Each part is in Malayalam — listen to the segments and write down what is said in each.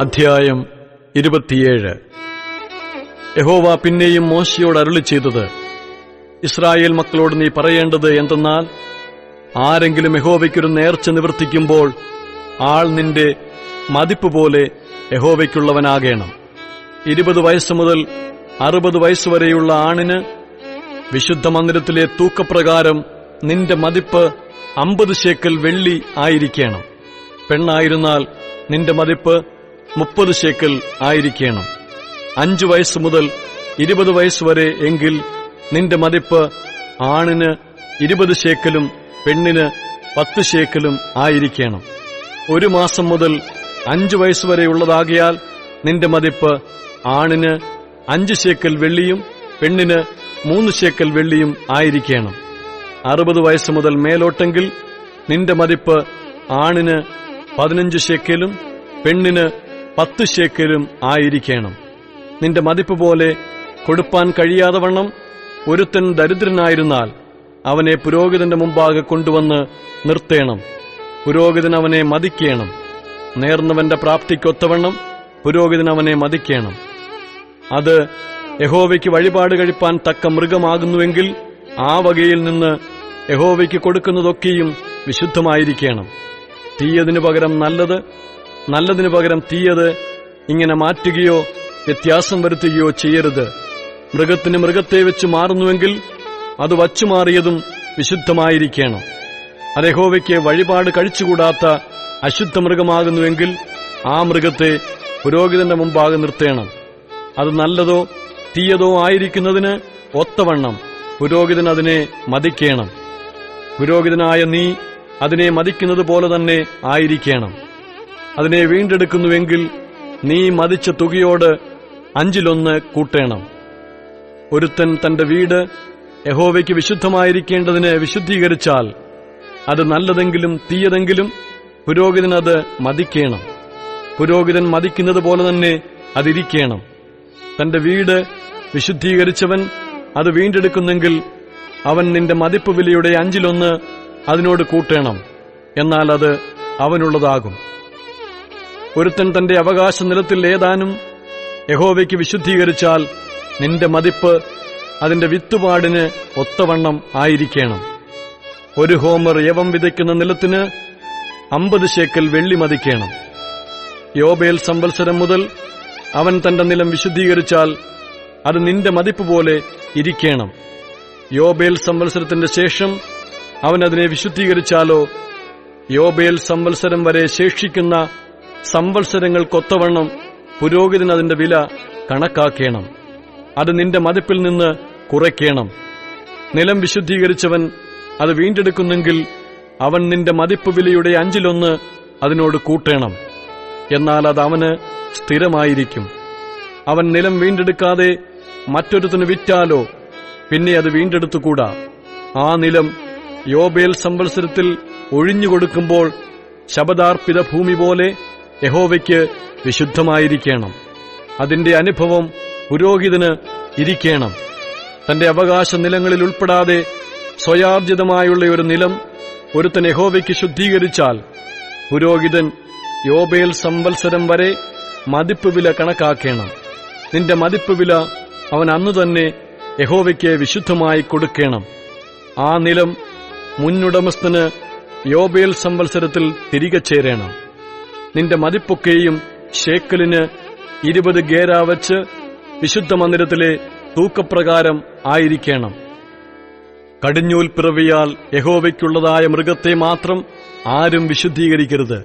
അധ്യായം ഇരുപത്തിയേഴ്. യഹോവ പിന്നെയും മോശയോട് അരുളി ചെയ്തത് ഇസ്രായേൽ മക്കളോട് നീ പറയേണ്ടത് എന്തെന്നാൽ ആരെങ്കിലും യഹോവയ്ക്കൊരു നേർച്ച നിവർത്തിക്കുമ്പോൾ ആൾ നിന്റെ മതിപ്പ് പോലെ യഹോവയ്ക്കുള്ളവനാകേണം. ഇരുപത് വയസ്സ് മുതൽ അറുപത് വയസ്സ് വരെയുള്ള ആണിന് വിശുദ്ധ മന്ദിരത്തിലെ തൂക്കപ്രകാരം നിന്റെ മതിപ്പ് അമ്പത് ശേക്കൽ വെള്ളി ആയിരിക്കണം. പെണ്ണായിരുന്നാൽ നിന്റെ മതിപ്പ് മുപ്പത് ശേക്കൽ ആയിരിക്കണം. അഞ്ചു വയസ്സ് മുതൽ ഇരുപത് വയസ്സ് വരെ എങ്കിൽ നിന്റെ മതിപ്പ് ആണിന് ഇരുപത് ശേക്കലും പെണ്ണിന് പത്ത് ശേക്കലും ആയിരിക്കണം. ഒരു മാസം മുതൽ അഞ്ചു വയസ്സ് വരെ ഉള്ളതാകിയാൽ നിന്റെ മതിപ്പ് ആണിന് അഞ്ച് ശേക്കൽ വെള്ളിയും പെണ്ണിന് മൂന്ന് ശേക്കൽ വെള്ളിയും ആയിരിക്കണം. അറുപത് വയസ്സ് മുതൽ മേലോട്ടെങ്കിൽ നിന്റെ മതിപ്പ് ആണിന് പതിനഞ്ച് ശേക്കലും പെണ്ണിന് പത്ത് ശേക്കലും ആയിരിക്കണം. നിന്റെ മതിപ്പ് പോലെ കൊടുപ്പാൻ കഴിയാതെ വണ്ണം ഒരുത്തൻ ദരിദ്രനായിരുന്നാൽ അവനെ പുരോഹിതന്റെ മുമ്പാകെ കൊണ്ടുവന്ന് നിർത്തേണം. പുരോഹിതൻ അവനെ മതിക്കേണം. നേർന്നവന്റെ പ്രാപ്തിക്കൊത്തവണ്ണം പുരോഹിതൻ അവനെ മതിക്കേണം. അത് യഹോവയ്ക്ക് വഴിപാട് കഴിപ്പാൻ തക്ക മൃഗമാകുന്നുവെങ്കിൽ ആ വകയിൽ നിന്ന് യഹോവയ്ക്ക് കൊടുക്കുന്നതൊക്കെയും വിശുദ്ധമായിരിക്കണം. തീയതിനു പകരം നല്ലത് നല്ലതിനു പകരം തീയത് ഇങ്ങനെ മാറ്റുകയോ വ്യത്യാസം വരുത്തുകയോ ചെയ്യരുത്. മൃഗത്തിന് മൃഗത്തെ വെച്ച് മാറുന്നുവെങ്കിൽ അത് വച്ചുമാറിയതും വിശുദ്ധമായിരിക്കണം. അത് യഹോവയ്ക്ക് വഴിപാട് കഴിച്ചുകൂടാത്ത അശുദ്ധ മൃഗമാകുന്നുവെങ്കിൽ ആ മൃഗത്തെ പുരോഹിതന്റെ മുമ്പാകെ നിർത്തേണം. അത് നല്ലതോ തീയതോ ആയിരിക്കുന്നതിന് ഒത്തവണ്ണം പുരോഹിതൻ അതിനെ മതിക്കേണം. പുരോഹിതനായ നീ അതിനെ മതിക്കുന്നത് പോലെ തന്നെ ആയിരിക്കണം. അതിനെ വീണ്ടെടുക്കുന്നുവെങ്കിൽ നീ മതിച്ച തുകയോട് അഞ്ചിലൊന്ന് കൂട്ടേണം. ഒരുത്തൻ തന്റെ വീട് യഹോവയ്ക്ക് വിശുദ്ധമായിരിക്കേണ്ടതിന് വിശുദ്ധീകരിച്ചാൽ അത് നല്ലതെങ്കിലും തീയതെങ്കിലും പുരോഹിതൻ അത് മതിക്കേണം. പുരോഹിതൻ മതിക്കുന്നത് പോലെ തന്നെ അതിരിക്കേണം. തന്റെ വീട് വിശുദ്ധീകരിച്ചവൻ അത് വീണ്ടെടുക്കുന്നെങ്കിൽ അവൻ നിന്റെ മതിപ്പ് വിലയുടെ അഞ്ചിലൊന്ന് അതിനോട് കൂട്ടേണം. എന്നാൽ അത് അവനുള്ളതാകും. ഒരുത്തൻ തന്റെ അവകാശ നിലത്തിൽ ഏതാനും യഹോവയ്ക്ക് വിശുദ്ധീകരിച്ചാൽ നിന്റെ മതിപ്പ് അതിന്റെ വിത്തുപാടിന് ഒത്തവണ്ണം ആയിരിക്കണം. ഒരു ഹോമർ യവം വിതയ്ക്കുന്ന നിലത്തിന് അമ്പത് ശേക്കൽ വെള്ളി മതിക്കണം. യോബേൽ സംവത്സരം മുതൽ അവൻ തന്റെ നിലം വിശുദ്ധീകരിച്ചാൽ അത് നിന്റെ മതിപ്പ് പോലെ ഇരിക്കണം. യോബേൽ സംവത്സരത്തിന്റെ ശേഷം അവൻ അതിനെ വിശുദ്ധീകരിച്ചാലോ? യോബേൽ സംവത്സരം വരെ ശേഷിക്കുന്ന സംവത്സരങ്ങൾക്കൊത്തവണ്ണം പുരോഹിതൻ അതിന്റെ വില കണക്കാക്കേണം. അത് നിന്റെ മതിപ്പിൽ നിന്ന് കുറയ്ക്കണം. നിലം വിശുദ്ധീകരിച്ചവൻ അത് വീണ്ടെടുക്കുന്നെങ്കിൽ അവൻ നിന്റെ മതിപ്പ് വിലയുടെ അഞ്ചിലൊന്ന് അതിനോട് കൂട്ടേണം. എന്നാൽ അത് അവന് സ്ഥിരമായിരിക്കും. അവൻ നിലം വീണ്ടെടുക്കാതെ മറ്റൊരുത്തിന് വിറ്റാലോ പിന്നെ അത് വീണ്ടെടുത്തുകൂടാ. ആ നിലം യോബേൽ സംവത്സരത്തിൽ ഒഴിഞ്ഞുകൊടുക്കുമ്പോൾ ശബദാർപ്പിത ഭൂമി പോലെ യഹോവയ്ക്ക് വിശുദ്ധമായിരിക്കണം. അതിന്റെ അനുഭവം പുരോഹിതന് ഇരിക്കണം. തന്റെ അവകാശ നിലങ്ങളിൽ ഉൾപ്പെടാതെ സ്വയാർജിതമായുള്ള ഒരു നിലം ഒരുത്തൻ യഹോവയ്ക്ക് ശുദ്ധീകരിച്ചാൽ പുരോഹിതൻ യോബേൽ സംവത്സരം വരെ മതിപ്പ് വില കണക്കാക്കണം. നിന്റെ മതിപ്പ് വില അവൻ അന്നു തന്നെ യഹോവയ്ക്ക് വിശുദ്ധമായി കൊടുക്കണം. ആ നിലം മുന്നുടമസ്ഥന് യോബേൽ സംവത്സരത്തിൽ തിരികെ ചേരേണം. നിന്റെ മതിപ്പൊക്കെയും ഷേക്കലിന് ഇരുപത് ഗേര വച്ച് വിശുദ്ധ മന്ദിരത്തിലെ തൂക്കപ്രകാരം ആയിരിക്കണം. കടിഞ്ഞൂൽ പിറവിയാൽ യഹോവയ്ക്കുള്ളതായ മൃഗത്തെ മാത്രം ആരും വിശുദ്ധീകരിക്കരുത്.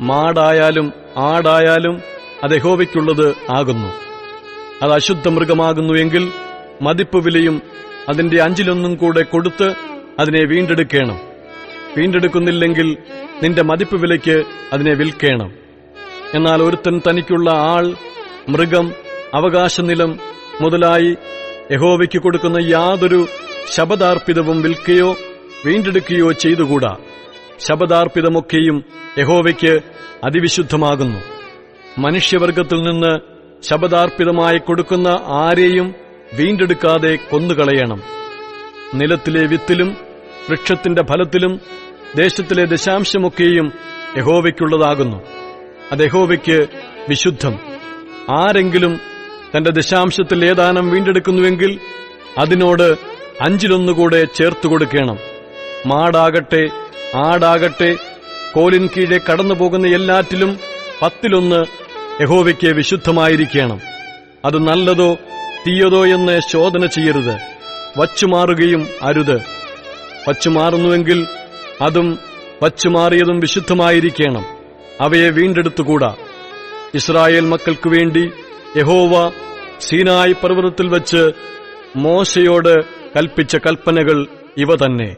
മാടായാലും ആടായാലും അത് യഹോവയ്ക്കുള്ളത് ആകുന്നു. അത് അശുദ്ധ മൃഗമാകുന്നുവെങ്കിൽ മതിപ്പ് വിലയും അതിന്റെ അഞ്ചിലൊന്നും കൂടെ കൊടുത്ത് അതിനെ വീണ്ടെടുക്കണം. വീണ്ടെടുക്കുന്നില്ലെങ്കിൽ നിന്റെ മതിപ്പ് വിലയ്ക്ക് അതിനെ വിൽക്കേണം. എന്നാൽ ഒരുത്തൻ തനിക്കുള്ള ആൾ മൃഗം അവകാശനിലം മുതലായി യഹോവയ്ക്ക് കൊടുക്കുന്ന യാതൊരു ശബദാർപ്പിതവും വിൽക്കുകയോ വീണ്ടെടുക്കുകയോ ചെയ്തുകൂടാ. ശബദാർപ്പിതമൊക്കെയും യഹോവയ്ക്ക് അതിവിശുദ്ധമാകുന്നു. മനുഷ്യവർഗത്തിൽ നിന്ന് ശബദാർപ്പിതമായി കൊടുക്കുന്ന ആരെയും വീണ്ടെടുക്കാതെ കൊന്നുകളയണം. നിലത്തിലെ വിത്തിലും വൃക്ഷത്തിന്റെ ഫലത്തിലും ദേശത്തിലെ ദശാംശമൊക്കെയും യഹോവയ്ക്കുള്ളതാകുന്നു. അത് യഹോവയ്ക്ക് വിശുദ്ധം. ആരെങ്കിലും തന്റെ ദശാംശത്തിൽ ഏതാനും വീണ്ടെടുക്കുന്നുവെങ്കിൽ അതിനോട് അഞ്ചിലൊന്നുകൂടെ ചേർത്തു കൊടുക്കണം. മാടാകട്ടെ ആടാകട്ടെ കോലിൻ കീഴെ കടന്നു പോകുന്ന എല്ലാറ്റിലും പത്തിലൊന്ന് യഹോവയ്ക്ക് വിശുദ്ധമായിരിക്കണം. അത് നല്ലതോ തീയതോ എന്ന് ശോധന ചെയ്യരുത്. വച്ചുമാറുകയും അരുത്. വച്ചുമാറുന്നുവെങ്കിൽ അതും പച്ചുമാറിയതും വിശുദ്ധമായിരിക്കണം. അവയെ വീണ്ടെടുത്തുകൂടാ. ഇസ്രായേൽ മക്കൾക്കു വേണ്ടി യഹോവ സീനായി പർവതത്തിൽ വച്ച് മോശയോട് കൽപ്പിച്ച കൽപ്പനകൾ ഇവ തന്നെ.